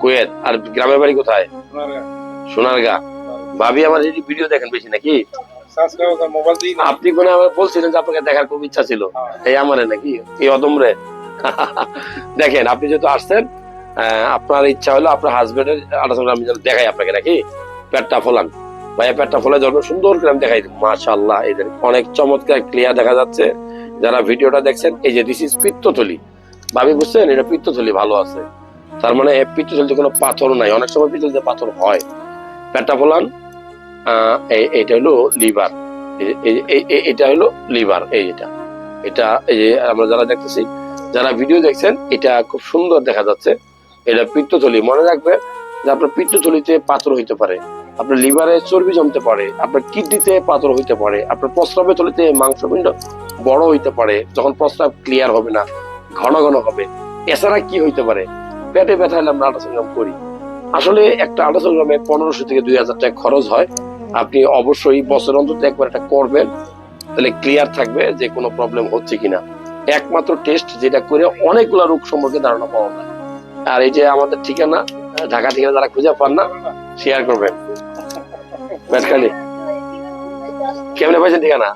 Kuwait. আর গ্রামের বাড়ি কোথায়? সোনারগা। ভাবি আমার এই ভিডিও দেখেন বেশি নাকি? আপনি কোন আমার বলছিলেন যে আপনাকে দেখার খুব ইচ্ছা ছিল। এই আমারে নাকি? এই অদমরে দেখেন আপনি যেহেতু আসছেন আপনার ইচ্ছা হলো আপনার হাজবেন্ডের আলোচনা আমি দেখাই আপনাকে নাকি? পেটটা ফোলান। ভাইয়া পেটটা ফোলা যখন সুন্দর করে আমি দেখাই মাশাল্লাহ এদের অনেক চমৎকার ক্লিয়ার দেখা যাচ্ছে। যারা ভিডিওটা দেখছেন এই যে দিস ইজ পিত্তথলি। ভাবি বুঝছেন? এটা পিত্তথলি ভালো আছে। তার মানে এই কোনো পাথর নাই। অনেক সময় পিত্তথলিতে পাথর হয়। পেটটা ফোলান আহ, এই- এইটা হলো লিভার। এটা হলো লিভার এই এটা এটা এই যে আমরা যারা দেখতেছি যারা ভিডিও দেখছেন এটা খুব সুন্দর দেখা যাচ্ছে। এটা পিত্তথলি মনে রাখবে যে আপনার পিত্তথলিতে পাথর হইতে পারে। আপনার লিভারে চর্বি জমতে পারে। আপনার কিডনিতে পাথর হইতে পারে। আপনার প্রস্রাবের থলিতে মাংসপিণ্ড বড় হইতে পারে। যখন প্রস্রাব ক্লিয়ার হবে না ঘন ঘন হবে। এছাড়া কি হইতে পারে? পেটে ব্যথা হলে আমরা আল্ট্রাসোনোগ্রাম করি। আসলে একটা আল্ট্রাসোনোগ্রামে পনেরোশো থেকে দুই হাজার টাকা খরচ হয়। আপনি অবশ্যই বছর অন্তত একবার এটা করবেন তাহলে ক্লিয়ার থাকবে যে কোনো প্রবলেম হচ্ছে কিনা। একমাত্র টেস্ট যেটা করে অনেকগুলো রোগ সম্পর্কে ধারণা পাওয়া যায়। আর এই যে আমাদের ঠিকানা ঢাকা ঠিকানা যারা খুঁজে পান না শেয়ার করবেন। ব্যাটখালি কেমনে পাইছেন ঠিকানা?